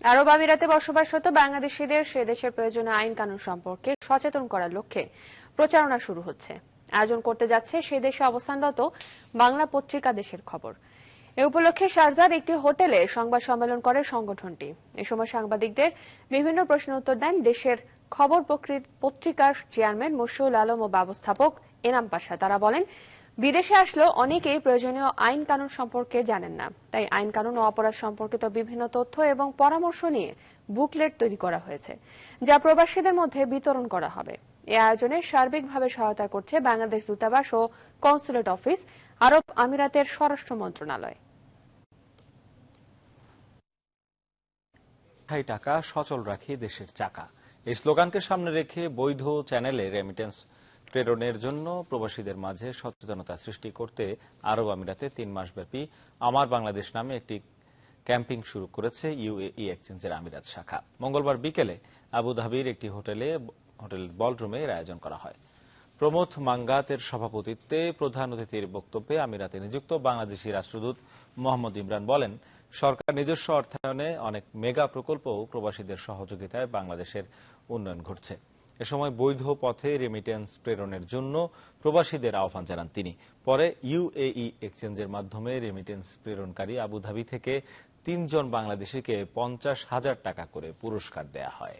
আরব আমিরাতে বসবাসরত বাংলাদেশিদের সে দেশের প্রয়োজনীয় আইন কানুন সম্পর্কে সচেতন করার লক্ষ্যে প্রচারণা শুরু হচ্ছে। আয়োজন করতে যাচ্ছে সে দেশে অবস্থানরত বাংলা পত্রিকা দেশের খবর। এ উপলক্ষে শারজার একটি হোটেলে সংবাদ সম্মেলন করে সংগঠনটি। এ সময় সাংবাদিকদের বিভিন্ন প্রশ্ন উত্তর দেন দেশের খবর পত্রিকার চেয়ারম্যান মশিউল আলম ও ব্যবস্থাপক এনাম পাশা। তারা বলেন বিদেশে আসলেও অনেকেই প্রয়োজনীয় আইন কানুন সম্পর্কে জানেন না। তাই আইন কানুন ও অপরাধ সম্পর্কিত বিভিন্ন তথ্য এবং পরামর্শ নিয়ে বুকলেট তৈরি করা হয়েছে, যা প্রবাসীদের মধ্যে বিতরণ করা হবে। এ আয়োজনে সার্বিকভাবে সহায়তা করছে বাংলাদেশ দূতাবাস ও কনসুলেট অফিস, আরব আমিরাতের স্বরাষ্ট্র মন্ত্রণালয়। টাকা, সচল রাখি দেশের চাকা। এই স্লোগানকে সামনে রেখে বৈধ চ্যানেলে রেমিটেন্স প্রেরণের জন্য প্রবাসীদের মাঝে সচেতনতা সৃষ্টি করতে আরব আমিরাতে তিন মাসব্যাপী আমার বাংলাদেশ নামে একটি ক্যাম্পিং শুরু করেছে ইউএই এক্সচেঞ্জের আমিরাত শাখা। মঙ্গলবার বিকেলে আবুধাবির একটি হোটেলে, হোটেল বলরুমে এর আয়োজন করা হয়। প্রমোদ মাঙ্গাতের সভাপতিত্বে প্রধান অতিথির বক্তব্যে আমিরাতে নিযুক্ত বাংলাদেশি রাষ্ট্রদূত মোহাম্মদ ইমরান বলেন, সরকার নিজস্ব অর্থায়নে অনেক মেগা প্রকল্পও প্রবাসীদের সহযোগিতায় বাংলাদেশের উন্নয়ন ঘটছে। এ সময় বৈধ পথে রেমিটেন্স প্রেরণের জন্য প্রবাসীদের আহ্বান জানান তিনি। পরে ইউএই এক্সচেঞ্জের মাধ্যমে রেমিটেন্স প্রেরণকারী আবুধাবি থেকে তিনজন বাংলাদেশিকে পঞ্চাশ হাজার টাকা করে পুরস্কার দেয়া হয়।